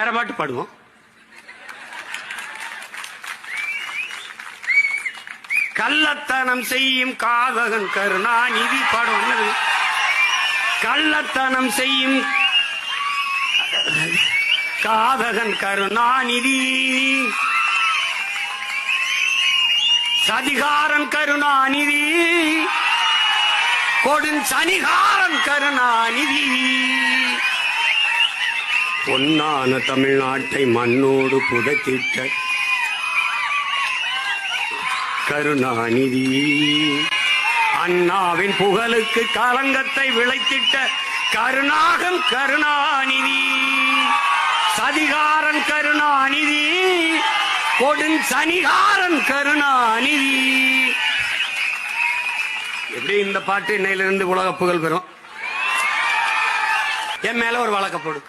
வேற பாட்டு பாடுவோம். கள்ளத்தனம் செய்யும் காதகன் கருணாநிதி பாடம் என்னது? கள்ளத்தனம் செய்யும் காதகன் கருணாநிதி. சதிகாரன் கருணாநிதி. கொடுஞ் சனிகாரன் கருணாநிதி. பொன்னான தமிழ்நாட்டை மண்ணோடு புதைத்திட்ட கருணாநிதி. அண்ணாவின் புகழுக்கு களங்கத்தை விளைத்திட்ட கருணாகம் கருணாநிதி. சதிகாரன் கருணாநிதி கொடும் சனிகாரன் கருணாநிதி. எப்படி இந்த பாட்டு இன்னையிலிருந்து உலக புகழ் பெறும்? என் மேல ஒரு வழக்கப்படும்